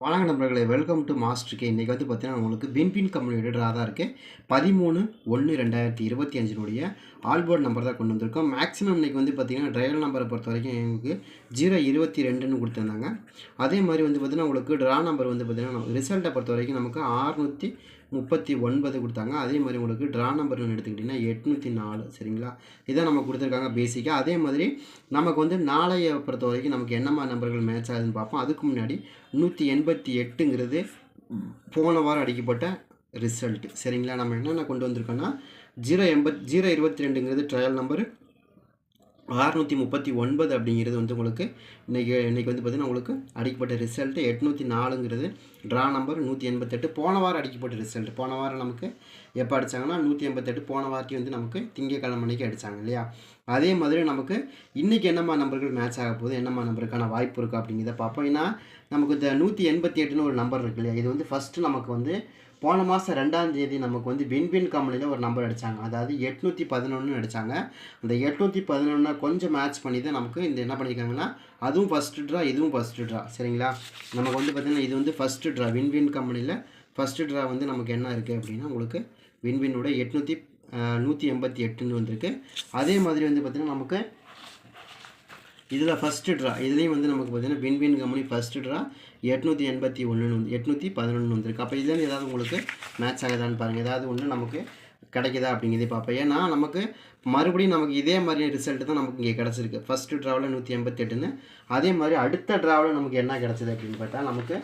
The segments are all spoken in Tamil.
வணக்க நண்பர்களே வெல்கம் டு மாஸ்டருக்கு இன்றைக்கி வந்து பார்த்தீங்கன்னா உங்களுக்கு பின்பின் கம்பெனியோட ட்ரா தான் இருக்குது பதிமூணு ஒன்று ரெண்டாயிரத்தி இருபத்தி அஞ்சினுடைய ஆல்போர்ட் நம்பர் தான் கொண்டு வந்திருக்கோம். மேக்ஸிமம் இன்றைக்கி வந்து பார்த்திங்கன்னா ட்ரையல் நம்பரை பொறுத்த வரைக்கும் எங்களுக்கு ஜீரோ இருபத்தி ரெண்டுன்னு கொடுத்துருந்தாங்க. அதே மாதிரி வந்து பார்த்திங்கன்னா உங்களுக்கு ட்ரா நம்பர் வந்து பார்த்திங்கன்னா ரிசல்ட்டை பொறுத்த வரைக்கும் நமக்கு ஆறுநூற்றி முப்பத்தி ஒன்பது கொடுத்தாங்க. அதே மாதிரி உங்களுக்கு ட்ரா நம்பர் எடுத்துக்கிட்டிங்கன்னா எட்நூற்றி நாலு. சரிங்களா? இதான் நம்ம கொடுத்துருக்காங்க பேசிக்காக அதே மாதிரி நமக்கு வந்து நாளைய பொறுத்த வரைக்கும் நமக்கு என்னமா நம்பர்கள் மேட்ச் ஆகுதுன்னு பார்ப்போம். அதுக்கு முன்னாடி நூற்றி எண்பத்தி எட்டுங்கிறது போன வாரம் அடிக்கப்பட்ட ரிசல்ட் சரிங்களா? நம்ம என்னென்ன கொண்டு வந்திருக்கோன்னா ஜீரோ எண்பத் ஜீரோ இருபத்தி ரெண்டுங்கிறது ட்ரையல் நம்பரு அறுநூற்றி முப்பத்தி ஒன்பது அப்படிங்கிறது வந்து உங்களுக்கு இன்றைக்கி இன்றைக்கி வந்து பார்த்திங்கன்னா உங்களுக்கு அடிக்கப்பட்ட ரிசல்ட்டு எட்நூற்றி நாலுங்கிறது ட்ரா நம்பர் நூற்றி எண்பத்தெட்டு. போன வாரம் அடிக்கப்பட்ட ரிசல்ட் போன வாரம் நமக்கு எப்போ அடித்தாங்கன்னா நூற்றி எண்பத்தெட்டு போன வாரத்தையும் வந்து நமக்கு திங்கக்கிழமை அன்றைக்கி அடித்தாங்க இல்லையா? அதே மாதிரி நமக்கு இன்றைக்கி என்னம்மா நம்பர்கள் மேட்ச் ஆக போகுது? என்னம்மா நம்பருக்கான வாய்ப்பு இருக்குது அப்படிங்கிறத பார்ப்போம். ஏன்னா நமக்கு இந்த நூற்றி எண்பத்தி எட்டுன்னு ஒரு நம்பர் இருக்கு இல்லையா? இது வந்து ஃபஸ்ட்டு நமக்கு வந்து போன மாதம் ரெண்டாம் தேதி நமக்கு வந்து வின்வின் கம்பெனியில் ஒரு நம்பர் அடித்தாங்க அதாவது எட்நூற்றி பதினொன்று அடித்தாங்க அந்த எட்நூற்றி பதினொன்று கொஞ்சம் மேட்ச் பண்ணி தான் நமக்கு இந்த என்ன பண்ணியிருக்காங்கன்னா அதுவும் ஃபஸ்ட்டு ட்ரா இதுவும் ஃபஸ்ட்டு ட்ரா சரிங்களா? நமக்கு வந்து பார்த்திங்கன்னா இது வந்து ஃபஸ்ட்டு ட்ரா வின்வின் கம்பெனியில் ஃபஸ்ட்டு ட்ரா வந்து நமக்கு என்ன இருக்குது அப்படின்னா உங்களுக்கு வின்வினோட எட்நூற்றி நூற்றி எண்பத்தி எட்டுன்னு வந்திருக்கு. அதே மாதிரி வந்து பார்த்திங்கன்னா நமக்கு இதில் ஃபஸ்ட்டு ட்ரா இதுலேயும் வந்து நமக்கு பார்த்தீங்கன்னா வின்வின் கம்பெனி ஃபஸ்ட்டு ட்ரா எட்நூற்றி எண்பத்தி ஒன்றுன்னு வந்து எட்நூற்றி பதினொன்று வந்துருக்கு. அப்போ இதுலேருந்து ஏதாவது உங்களுக்கு மேட்ச் ஆகுதான்னு பாருங்கள் ஏதாவது ஒன்று நமக்கு கிடைக்குதா அப்படிங்கிறதே பார்ப்போம். ஏன்னா நமக்கு மறுபடியும் நமக்கு இதே மாதிரி ரிசல்ட் தான் நமக்கு இங்கே கிடச்சிருக்கு. ஃபஸ்ட்டு ட்ராவில் நூற்றி எண்பத்தெட்டுன்னு அதே மாதிரி அடுத்த ட்ராவில் நமக்கு என்ன கிடச்சிது அப்படின்னு பார்த்தா நமக்கு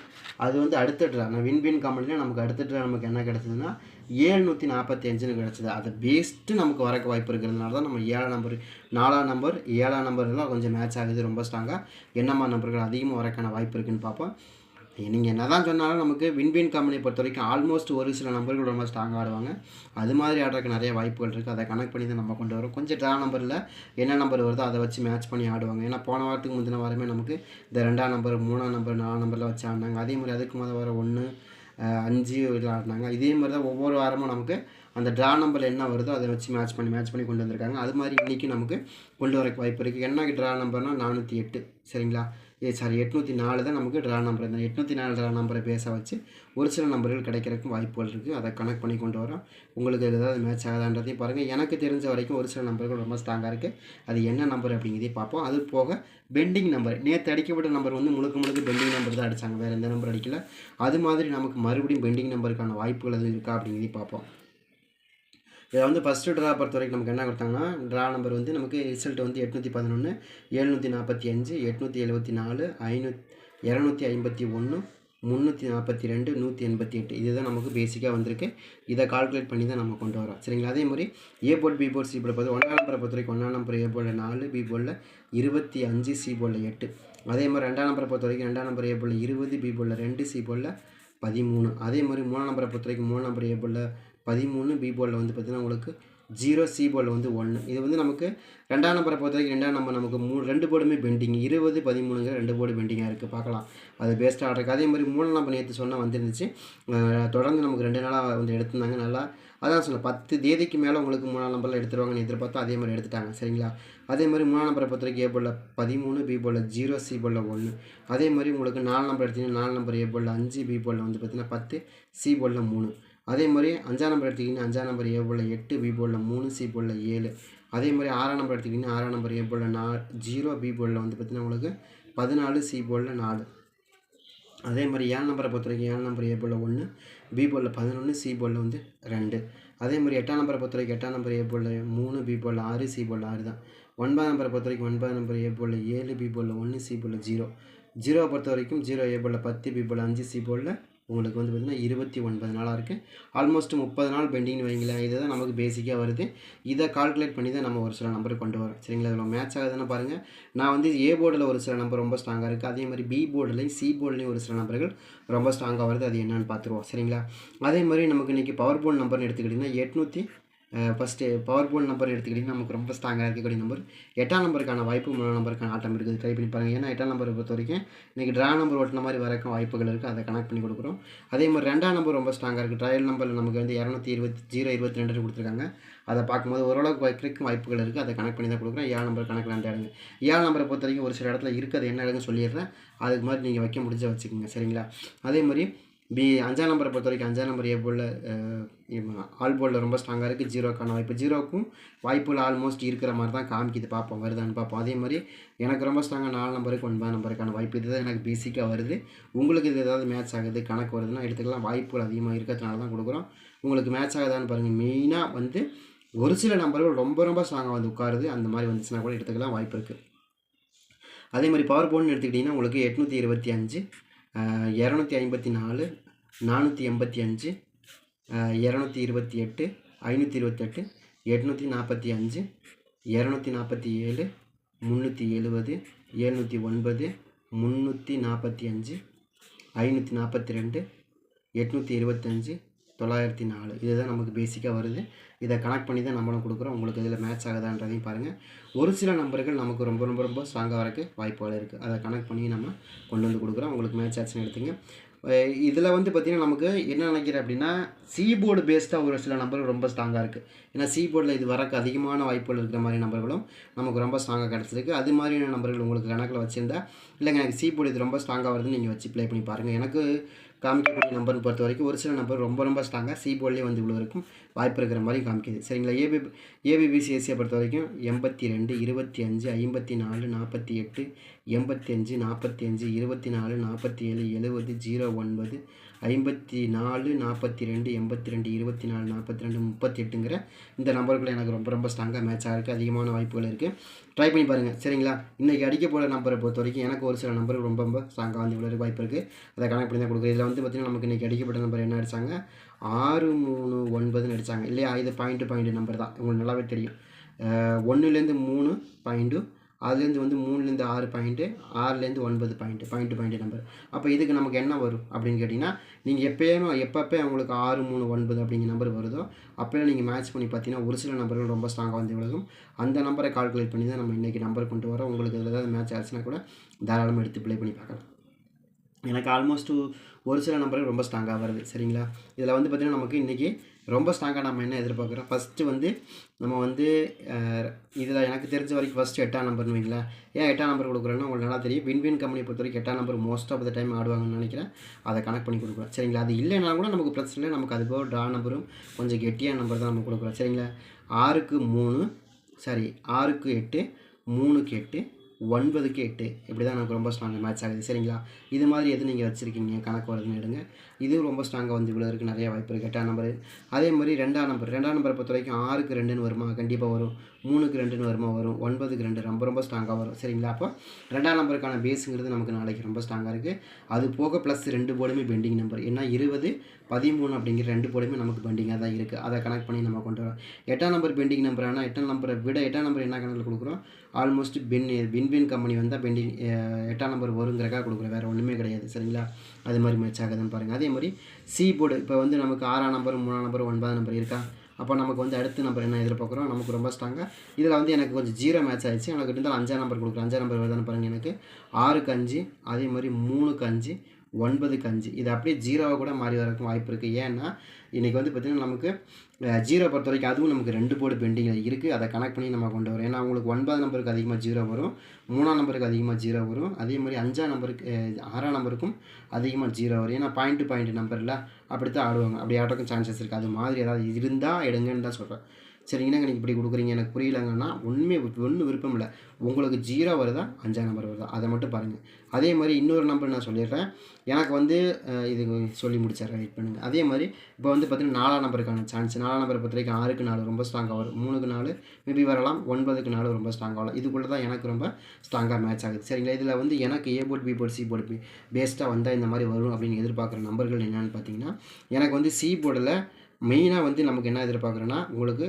அது வந்து அடுத்த ட்ரா நான் வின்வின் கம்பெனியில் நமக்கு அடுத்த ட்ரா நமக்கு என்ன கிடச்சிதுன்னா ஏழ்நூற்றி நாற்பத்தி அஞ்சுன்னு கிடச்சிது. அதை பேஸ்ட்டு நமக்கு வரக்கு வாய்ப்பு இருக்கிறதுனால தான் நம்ம ஏழாம் நம்பர் நாலாம் நம்பர் ஏழாம் நம்பர்லாம் கொஞ்சம் மேட்ச் ஆகுது ரொம்ப ஸ்ட்ராங்காக என்னம்மா நம்பர்கள் அதிகமாக வரக்கான வாய்ப்பு இருக்குன்னு பார்ப்போம். நீங்கள் என்ன தான் சொன்னாலும் நமக்கு வின்வின் கம்பெனியை பொறுத்த வரைக்கும் ஆல்மோஸ்ட் ஒரு சில நம்பர்கள் ரொம்ப ஸ்ட்ராங்காக ஆடுவாங்க. அது மாதிரி ஆடுறதுக்கு நிறைய வாய்ப்புகள் இருக்குது அதை கனெக்ட் பண்ணி தான் நம்ம கொண்டு வரோம். கொஞ்சம் ட்ரா நம்பரில் என்ன நம்பர் வருதோ அதை வச்சு மேட்ச் பண்ணி ஆடுவாங்க. ஏன்னா போன வாரத்துக்கு முந்தின வாரமே நமக்கு இந்த ரெண்டாம் நம்பர் மூணாம் நம்பர் நாலாம் நம்பரில் வச்சு ஆடினாங்க. அதே மாதிரி அதுக்கு முதல் வர ஒன்று அஞ்சு இதில் இதே மாதிரி தான் ஒவ்வொரு வாரமும் நமக்கு அந்த ட்ரா நம்பர் என்ன வருதோ அதை வச்சு மேட்ச் பண்ணி மேட்ச் பண்ணி கொண்டு வந்திருக்காங்க. அது மாதிரி இன்றைக்கி நமக்கு கொண்டு வரக்கு வாய்ப்பு இருக்குது என்ன ட்ரா நம்பர்னால் நானூற்றி எட்டு. சரிங்களா? ஏ சாரி எட்நூற்றி நாலு தான் நமக்கு ட்ரா நம்பர் இந்த எட்நூற்றி நாலு ட்ரா நம்பரை பேச வச்சு ஒரு சில நம்பர்கள் கிடைக்கிறதுக்கும் வாய்ப்புகள் இருக்குது அதை கனெக்ட் பண்ணி கொண்டு வரோம். உங்களுக்கு ஏதாவது மேட்ச் ஆகாதான்றதையும் பாருங்கள் எனக்கு தெரிஞ்ச வரைக்கும் ஒரு சில நம்பர்கள் ரொம்ப ஸ்ட்ராங்காக இருக்குது அது என்ன நம்பர் அப்படிங்கிறதையும் பார்ப்போம். அது போக பெண்டிங் நம்பர் நேற்று அடிக்கப்பட்ட நம்பர் வந்து முழுக்க முழுக்க பெண்டிங் நம்பர் தான் அடித்தாங்க வேறு எந்த நம்பர் அடிக்கல. அது மாதிரி நமக்கு மறுபடியும் பெண்டிங் நம்பருக்கான வாய்ப்புகள் எதுவும் இருக்கா அப்படிங்கிறதையும் பார்ப்போம். இதில் வந்து ஃபஸ்ட்டு ட்ரா பொறுத்த வரைக்கும் நமக்கு என்ன கொடுத்தாங்கன்னா ட்ரா நம்பர் வந்து நமக்கு ரிசல்ட் வந்து எட்நூற்றி பதினொன்று எழுநூற்றி நாற்பத்தி அஞ்சு எட்நூற்றி எழுபத்தி நாலு ஐநூத் இரநூத்தி ஐம்பத்தி ஒன்று முந்நூற்றி நாற்பத்தி ரெண்டு நூற்றி எண்பத்தி எட்டு இதுதான் நமக்கு பேசிக்காக வந்திருக்கு. இதை கால்குலேட் பண்ணி தான் நம்ம கொண்டு வரோம். சரிங்களா? அதே மாதிரி A board B board C board பார்த்து ஒன்றாம் நம்பரை பொறுத்த வரைக்கும் ஒன்றாம் நம்பர் ஏ போர்டில் நாலு பி போர்டில் இருபத்தி அஞ்சு சி போர்டில் எட்டு. அதே மாதிரி ரெண்டாம் நம்பரை பொறுத்த வரைக்கும் ரெண்டாம் நம்பர் ஏ போர்டில் இருபது பி போர்டில் ரெண்டு சி போர்டில் பதிமூணு. அதே மாதிரி மூணாம் நம்பரை பொறுத்த வரைக்கும் மூணு நம்பர் ஏ போர்டில் பதிமூணு பி போர்டில் வந்து பார்த்திங்கன்னா உங்களுக்கு ஜீரோ சி போர்டில் வந்து ஒன்று இது வந்து நமக்கு ரெண்டாம் நம்பரை பொறுத்த வரைக்கும் ரெண்டாம் நம்பர் நமக்கு மூணு ரெண்டு போர்டுமே பெண்டிங் இருபது பதிமூணுங்கிற ரெண்டு போர்டு பெண்டிங்காக இருக்குது பார்க்கலாம். அது பேஸ்ட்டாக ஆடுறதுக்கு அதே மாதிரி மூணு நம்பர் நேற்று சொன்னால் வந்துருந்துச்சு. தொடர்ந்து நமக்கு ரெண்டு நாளாக வந்து எடுத்திருந்தாங்க. நல்லா அதான் சொன்னேன் பத்து தேதிக்கு மேலே உங்களுக்கு மூணாம் நம்பரில் எடுத்துருவாங்கன்னு எதிர்பார்த்தா அதே மாதிரி எடுத்துட்டாங்க. சரிங்களா? அதே மாதிரி மூணாம் நம்பரை பொறுத்த வரைக்கும் ஏ போர்டில் பதிமூணு பி போர்டில் ஜீரோ சி போர்டில் ஒன்று அதே மாதிரி உங்களுக்கு நாலு நம்பர் எடுத்திங்கன்னா நாலு நம்பர் ஏ போர்டில் அஞ்சு பி போலில் வந்து பார்த்திங்கன்னா பத்து சி போலில் மூணு. அதே மாதிரி அஞ்சாம் நம்பர் எடுத்துக்கிட்டிங்கன்னா அஞ்சாம் நம்பர் ஏ எட்டு பி போலில் மூணு சி போலில் ஏழு. அதே மாதிரி ஆறாம் நம்பர் எடுத்துக்கிட்டிங்கன்னா ஆறாம் நம்பர் ஏ போர்டில் நா ஜீரோ பி போலில் வந்து பார்த்திங்கன்னா உங்களுக்கு பதினாலு சி போலில் நாலு. அதே மாதிரி ஏழு நம்பரை பொறுத்த வரைக்கும் ஏழு நம்பர் ஏ ஒன்று பி போலில் பதினொன்று சி போலில் வந்து ரெண்டு. அதே மாதிரி எட்டாம் நம்பரை பொறுத்த வரைக்கும் எட்டாம் நம்பர் ஏ மூணு பி போலில் ஆறு சி போலில் ஆறு தான். ஒன்பதாம் நம்பரை பொறுத்த வரைக்கும் ஒன்பதாம் நம்பர் ஏ ஏழு பி போலில் ஒன்று சி போலில் ஜீரோ ஜீரோவை பொறுத்த வரைக்கும் ஜீரோ ஏ பத்து பி போர்டில் அஞ்சு சி போலில் உங்களுக்கு வந்து பார்த்திங்கன்னா இருபத்தி ஒன்பது நாளாக இருக்குது ஆல்மோஸ்ட் முப்பது நாள் பெண்டிங்னு வைங்களேன். இதுதான் நமக்கு பேசிக்காக வருது. இதை கால்குலேட் பண்ணி தான் நம்ம ஒரு சில நம்பர் கொண்டு வரோம். சரிங்களா? இதில் மேட்ச் ஆகுதுன்னு பாருங்கள் நான் வந்து ஏ போர்டில் ஒரு சில நம்பர் ரொம்ப ஸ்ட்ராங்காக இருக்குது அதே மாதிரி பி போர்டுலையும் சி போர்டுலையும் ஒரு சில நம்பர்கள் ரொம்ப ஸ்ட்ராங்காக வருது. அது என்னென்னு பார்த்துருவோம். சரிங்களா? அதே மாதிரி நமக்கு இன்றைக்கி பவர் போர்டு நம்பர்னு எடுத்துக்கிட்டிங்கன்னா எட்நூற்றி ஃபஸ்ட்டு பவர் போல் நம்பர் எடுத்துக்கிட்டிங்கன்னா நமக்கு ரொம்ப ஸ்ட்ராங்காக இருக்கக்கூடிய நம்பர் எட்டாம் நம்பருக்கான வாய்ப்பு மூணாம் நம்பருக்கான ஆட்டம் இருக்குது. ட்ரை பண்ணி பாருங்கள் ஏன்னா எட்டாம் நம்பரை பொறுத்த வரைக்கும் இன்றைக்கி ட்ரா நம்பர் ஓட்டின மாதிரி வரக்கும் வாய்ப்புகள் இருக்குது அதை கனெக்ட் பண்ணி கொடுக்குறோம். அதே மாதிரி ரெண்டாம் நம்பர் ரொம்ப ஸ்ட்ராங்காக இருக்குது ட்ரையல் நம்பர் நமக்கு வந்து இரநூத்தி இருபத்தி ஜீரோ இருபத்தி ரெண்டு கொடுத்துருக்காங்க. அதை பார்க்கும்போது ஓரளவுக்கு வைக்கிறதுக்கு வாய்ப்புகள் இருக்குது அதை கனெக்ட் பண்ணி தான் கொடுக்குறேன் ஏழு நம்பர் கணக்கில் அந்த இடங்க ஏழு நம்பரை பொறுத்த வரைக்கும் ஒரு சில இடத்துல இருக்குது. அது என்ன இடங்கு சொல்லிடுறேன். அதுக்கு மாதிரி நீங்கள் வைக்க முடிஞ்ச வச்சுக்கோங்க. சரிங்களா? அதே மாதிரி பி அஞ்சாம் நம்பரை பொறுத்த வரைக்கும் அஞ்சாம் நம்பர் ஏ போர்டில் ஆல் போலில் ரொம்ப ஸ்ட்ராங்காக இருக்குது ஜீரோக்கான வாய்ப்பு. ஜீரோக்கும் வாய்ப்புகள் ஆல்மோஸ்ட் இருக்கிற மாதிரி தான் காமிக்குது. பார்ப்போம் வருதான்னு பார்ப்போம். அதே மாதிரி எனக்கு ரொம்ப ஸ்ட்ராங்காக நாலு நம்பருக்கு ஒன்பது நம்பருக்கான வாய்ப்பு இதுதான் எனக்கு பேசிக்காக வருது. உங்களுக்கு இது ஏதாவது மேட்ச் ஆகுது கணக்கு வருதுன்னா எடுத்துக்கலாம். வாய்ப்புகள் அதிகமாக இருக்கிறதுனால தான் கொடுக்குறோம். உங்களுக்கு மேட்ச் ஆகுதான்னு பாருங்கள் மெயினாக வந்து ஒரு சில நம்பர்கள் ரொம்ப ரொம்ப ஸ்ட்ராங்காக வந்து உட்காருது. அந்த மாதிரி வந்துச்சுன்னா கூட எடுத்துக்கலாம். வாய்ப்பு இருக்குது அதே மாதிரி பவர் போர்டுன்னு எடுத்துக்கிட்டிங்கன்னா உங்களுக்கு எட்நூற்றி இருபத்தி அஞ்சு. இரநூத்தி ஐம்பத்தி நாலு நானூற்றி எண்பத்தி அஞ்சு இரநூத்தி இருபத்தி எட்டு ஐநூற்றி இருபத்தெட்டு எட்நூற்றி நாற்பத்தி அஞ்சு இரநூத்தி நாற்பத்தி ஏழு முந்நூற்றி எழுபது எழுநூற்றி ஒன்பது முந்நூற்றி நாற்பத்தி அஞ்சு ஐநூற்றி நாற்பத்தி ரெண்டு எட்நூற்றி இருபத்தஞ்சு தொள்ளாயிரத்தி நாலு. இதுதான் நமக்கு பேசிக்காக வருது. இதை கனெக்ட் பண்ணி தான் நம்மளும் கொடுக்குறோம். உங்களுக்கு இதில் மேட்ச் ஆகுதான்றதையும் பாருங்கள் ஒரு சில நம்பர்கள் நமக்கு ரொம்ப ரொம்ப ரொம்ப ஸ்ட்ராங்காக வரக்கு வாய்ப்புகள் இருக்குது அதை கனெக்ட் பண்ணி நம்ம கொண்டு வந்து கொடுக்குறோம். உங்களுக்கு மேட்ச் ஆச்சுன்னு எடுத்துங்க. இதில் வந்து பார்த்திங்கன்னா நமக்கு என்ன நினைக்கிறேன் அப்படின்னா சீபோர்டு பேஸ்டாக ஒரு சில நம்பர்கள் ரொம்ப ஸ்ட்ராங்காக இருக்குது ஏன்னா சீபோர்டில் இது வரக்கு அதிகமான வாய்ப்புகள் இருக்கிற மாதிரி நம்பர்களும் நமக்கு ரொம்ப ஸ்ட்ராங்காக கிடச்சிருக்கு. அது மாதிரியான நம்பர்கள் உங்களுக்கு கணக்கில் வச்சுருந்தா இல்லைங்க எனக்கு சீபோர்டு இது ரொம்ப ஸ்ட்ராங்காக வருதுன்னு நீங்கள் வச்சு ப்ளே பண்ணி பாருங்கள் எனக்கு காமிக்கக்கூடிய நம்பர்னு பொறுத்த வரைக்கும் ஒரு சில நம்பர் ரொம்ப ரொம்ப ஸ்ட்ராங்காக சி போர்ட்லேயே வந்து இவ்வளோ இருக்கும். வாய்ப்பு இருக்கிற மாதிரி காமிக்குது. சரிங்களா? ஏபி ஏபிபிசிஎஸ்சியை பொறுத்த வரைக்கும் எண்பத்தி ரெண்டு இருபத்தி அஞ்சு ஐம்பத்தி நாலு நாற்பத்தி எட்டு எண்பத்தி அஞ்சு நாற்பத்தி அஞ்சு இருபத்தி நாலு நாற்பத்தி ஏழு எழுபது ஜீரோ ஒன்பது ஐம்பத்தி நாலு நாற்பத்தி ரெண்டு எண்பத்தி ரெண்டு இருபத்தி நாலு நாற்பத்தி ரெண்டு முப்பத்தி எட்டுங்கிற இந்த நம்பர்கள் எனக்கு ரொம்ப ரொம்ப ஸ்ட்ராங்காக மேட்ச் இருக்குது அதிகமான வாய்ப்புகள் இருக்குது ட்ரை பண்ணி பாருங்கள் சரிங்களா? இன்றைக்கி அடிக்க போகிற நம்பரை பொறுத்த வரைக்கும் எனக்கு ஒரு சில நம்பர் ரொம்ப ரொம்ப ஸ்ட்ராங்காக வந்து இவ்வளோ வாய்ப்பு இருக்குது அதை கணக்கு பண்ணி தான் கொடுக்குறது இதில் வந்து பார்த்திங்கன்னா நமக்கு இன்றைக்கி அடிக்கப்பட்ட நம்பர் என்ன அடித்தாங்க ஆறு மூணு ஒன்பதுன்னு அடித்தாங்க இல்லையா? இது பாயிண்ட்டு பாயிண்ட் நம்பர் தான். உங்களுக்கு நல்லாவே தெரியும். ஒன்றுலேருந்து மூணு பாயிண்ட்டு அதுலேருந்து வந்து மூணுலேருந்து ஆறு பாயிண்ட்டு ஆறுலேருந்து ஒன்பது பாயிண்ட்டு பாயிண்ட்டு பாயிண்ட் நம்பர் அப்போ இதுக்கு நமக்கு என்ன வரும் அப்படின்னு கேட்டிங்கன்னா நீங்கள் எப்போயுமே எப்பப்போ உங்களுக்கு ஆறு மூணு ஒன்பது அப்படிங்கிற நம்பர் வருதோ அப்போயும் நீங்கள் மேட்ச் பண்ணி பார்த்தீங்கன்னா ஒரு சில நம்பர்கள் ரொம்ப ஸ்ட்ராங்காக வந்து விலகும். அந்த நம்பரை கால்குலேட் பண்ணி தான் நம்ம இன்றைக்கி நம்பர் கொண்டு வரோம். உங்களுக்கு இதில் ஏதாவது மேட்ச் ஆச்சுன்னா கூட தாராளமாக எடுத்து ப்ளே பண்ணி பார்க்கலாம். எனக்கு ஆல்மோஸ்ட்டு ஒரு சில நம்பர்கள் ரொம்ப ஸ்ட்ராங்காக வருது. சரிங்களா? இதில் வந்து பார்த்திங்கன்னா நமக்கு இன்றைக்கி ரொம்ப ஸ்ட்ராங்காக நம்ம என்ன எதிர்பார்க்குறோம்? ஃபஸ்ட்டு வந்து நம்ம வந்து இதில் எனக்கு தெரிஞ்ச வரைக்கும் ஃபஸ்ட்டு எட்டாம் நம்பர்னு வைங்களேன். ஏன் எட்டாம் நம்பர் கொடுக்குறேன்னா உங்களுக்கு நல்லா தெரியும். வின்வின் கம்பெனி பொறுத்த வரைக்கும் எட்டாம் number most of the time ஆடுவாங்கன்னு நினைக்கிறேன். அதை கனெக்ட் பண்ணி கொடுக்குறோம் சரிங்களா? அது இல்லைனா கூட நமக்கு பிரச்சனை இல்லை. நமக்கு அது போக ட்ரா நம்பரும் கொஞ்சம் கெட்டியான நம்பர் தான் நம்ம கொடுக்குறோம். சரிங்களா? ஆறுக்கு மூணு சாரி ஆறுக்கு எட்டு மூணுக்கு எட்டு ஒன்பதுக்கு எட்டு இப்படி தான் நமக்கு ரொம்ப ஸ்ட்ராங்காக மேட்ச் ஆகுது. சரிங்களா? இது மாதிரி எது நீங்கள் வச்சுருக்கீங்க? கணக்கு வருதுன்னு எடுங்க. இதுவும் ரொம்ப ஸ்ட்ராங்காக வந்து இவ்வளோ இருக்குது நிறைய வாய்ப்பு இருக்குது எட்டாம் நம்பர் அதே மாதிரி ரெண்டாம் நம்பர் ரெண்டாம் நம்பரை பொறுத்த வரைக்கும் ஆறுக்கு ரெண்டுன்னு வருமா? கண்டிப்பாக வரும். மூணுக்கு ரெண்டுன்னு வருமா வரும்? ஒன்பதுக்கு ரெண்டு ரொம்ப ரொம்ப ஸ்ட்ராங்காக வரும். சரிங்களா? அப்போ ரெண்டாம் நம்பருக்கான பேஸுங்கிறது நமக்கு நாளைக்கு ரொம்ப ஸ்ட்ராங்காக இருக்குது அது போக ப்ளஸ் ரெண்டு போர்டுமே பெண்டிங் நம்பர் ஏன்னா இருபது பதிமூணு அப்படிங்கிற ரெண்டு போர்டுமே நமக்கு பெண்டிங்காக தான் இருக்குது அதை கனெக்ட் பண்ணி நம்ம கொண்டு வரோம். எட்டாம் நம்பர் பெண்டிங் நம்பர் ஆனால் எட்டாம் நம்பரை விட எட்டாம் நம்பர் என்ன கணக்கில் கொடுக்குறோம்? ஆல்மோஸ்ட் பின் வின்வின் கம்பெனி வந்தால் பெண்டிங் எட்டாம் நம்பர் வருங்கிறக்காக கொடுக்குறோம். வேறு ஒன்றுமே கிடையாது. சரிங்களா? அது மாதிரி மேட்ச் ஆகுதுன்னு பாருங்கள் அதே மாதிரி சி போர்டு இப்போ வந்து நமக்கு ஆறாம் நம்பர் மூணாம் நம்பர் ஒன்பதாம் நம்பர் இருக்கா? அப்போ நமக்கு வந்து அடுத்து நம்பர் என்ன எதிர்பார்க்குறோம்? நமக்கு ரொம்ப ஸ்ட்ராங்காக இதில் வந்து எனக்கு கொஞ்சம் ஜீரோ மேட்ச் ஆயிடுச்சு. எனக்கு இருந்தாலும் அஞ்சாம் நம்பர் கொடுக்குறேன். அஞ்சாம் நம்பர் வருதான்னு பாருங்கள் எனக்கு. ஆறுக்கு அஞ்சு அதே மாதிரி மூணுக்கு அஞ்சு ஒன்பதுக்கு அஞ்சு இது அப்படியே ஜீரோவாக கூட மாறி வரக்கும் வாய்ப்பு இருக்குது ஏன்னா இன்றைக்கி வந்து பார்த்திங்கன்னா நமக்கு ஜீரோ பொறுத்த வரைக்கும் அதுவும் நமக்கு ரெண்டு போர்டு பெண்டிங்கில் இருக்குது அதை கனெக்ட் பண்ணி நம்ம கொண்டு வரோம். ஏன்னா உங்களுக்கு ஒன்பது நம்பருக்கு அதிகமாக ஜீரோ வரும். மூணாம் நம்பருக்கு அதிகமாக ஜீரோ வரும். அதே மாதிரி அஞ்சாம் நம்பருக்கு ஆறாம் நம்பருக்கும் அதிகமாக ஜீரோ வரும். ஏன்னா பாயிண்ட் டு பாயிண்ட் நம்பரில் அப்படி தான் ஆடுவாங்க. அப்படி ஆடுறதுக்கும் சான்சஸ் இருக்குது அது மாதிரி ஏதாவது இருந்தால் எடுங்கன்னு தான் சொல்கிறேன் சரிங்கண்ணா நீங்கள் இப்படி கொடுக்குறீங்க? எனக்கு புரியலங்கன்னா ஒன்றுமே ஒன்றும் விருப்பம் இல்லை. உங்களுக்கு ஜீரோ வருதா? அஞ்சாம் நம்பர் வருதா? அதை மட்டும் பாருங்கள் அதே மாதிரி இன்னொரு நம்பர் நான் சொல்லிடுறேன். எனக்கு வந்து இது சொல்லி முடிச்சிடுறேன் வெயிட் பண்ணுங்கள் அதே மாதிரி இப்போ வந்து பார்த்திங்கன்னா நாலாம் நம்பருக்கான சான்ஸ் நாலாம் நம்பரை பொறுத்த வரைக்கும் ஆறுக்கு நாலு ரொம்ப ஸ்ட்ராங்காக வரும். மூணுக்கு நாலு மேபி வரலாம். ஒன்பதுக்கு நாலு ரொம்ப ஸ்ட்ராங்காக வரலாம் இதுக்குள்ளே தான் எனக்கு ரொம்ப ஸ்ட்ராங்காக மேட்ச் ஆகுது. சரிங்களா? இதில் வந்து எனக்கு A board B board C board B பேஸ்ட்டாக வந்தால் இந்த மாதிரி வரும் அப்படின்னு எதிர்பார்க்குற நம்பர்கள் என்னென்னு பார்த்தீங்கன்னா எனக்கு வந்து சி போர்டில் மெயினாக வந்து நமக்கு என்ன எதிர்பார்க்குறேன்னா உங்களுக்கு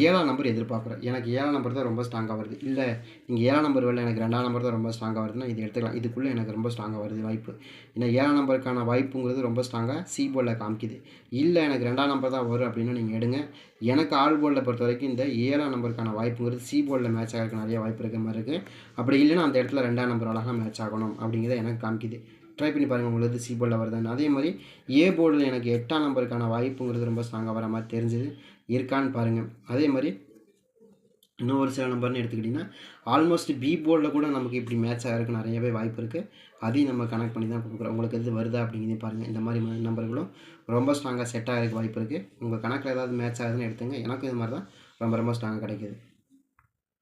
ஏழாம் நம்பர் எதிர்பார்க்குறேன். எனக்கு ஏழாம் நம்பர் தான் ரொம்ப ஸ்ட்ராங்காக வருது. இல்லை நீங்கள் ஏழாம் நம்பர் வரல எனக்கு ரெண்டாம் நம்பர் தான் ரொம்ப ஸ்ட்ராங்காக வருதுன்னா இது எடுத்துக்கலாம். இதுக்குள்ளே எனக்கு ரொம்ப ஸ்ட்ராங்காக வருது வாய்ப்பு. ஏன்னா ஏழாம் நம்பருக்கான வாய்ப்புங்கிறது ரொம்ப ஸ்ட்ராங்காக சி போர்டில் காமிக்குது. இல்லை எனக்கு ரெண்டாம் நம்பர் தான் வரும் அப்படின்னா நீங்கள் எடுங்க. எனக்கு ஆல் போர்டில் பொறுத்த வரைக்கும் இந்த ஏழாம் நம்பருக்கான வாய்ப்புங்கிறது சி போர்டில் மேட்ச் ஆகிறதுக்கு நிறைய வாய்ப்பு இருக்க மாதிரி இருக்குது அப்படி இல்லைன்னா அந்த இடத்துல ரெண்டாம் நம்பர் அழகாக மேட்ச் ஆகணும் அப்படிங்கிறத எனக்கு காமிக்குது. ட்ரை பண்ணி பாருங்கள் உங்களுக்கு சி போர்டில் வருதுன்னு. அதே மாதிரி ஏ போர்டில் எனக்கு எட்டாம் நம்பருக்கான வாய்ப்புங்கிறது ரொம்ப ஸ்ட்ராங்காக வர மாதிரி தெரிஞ்சுது. இருக்கான்னு பாருங்கள் அதே மாதிரி இன்னும் ஒரு சில நம்பர்னு எடுத்துக்கிட்டிங்கன்னா ஆல்மோஸ்ட் பி போர்டில் கூட நமக்கு இப்படி மேட்ச் ஆகிறதுக்கு நிறையவே வாய்ப்பு இருக்குது அதையும் நம்ம கனெக்ட் பண்ணி தான் கொடுக்குறோம். உங்களுக்கு எது வருதா அப்படிங்கிறதையும் பாருங்கள் இந்த மாதிரி நம்பர்களும் ரொம்ப ஸ்ட்ராங்காக செட் ஆகிறதுக்கு வாய்ப்பு இருக்குது உங்கள் கணக்கில் ஏதாவது மேட்ச் ஆகுதுன்னு எடுத்துங்க. எனக்கும் இது மாதிரி தான் ரொம்ப ரொம்ப ஸ்ட்ராங்காக கிடைக்கிது.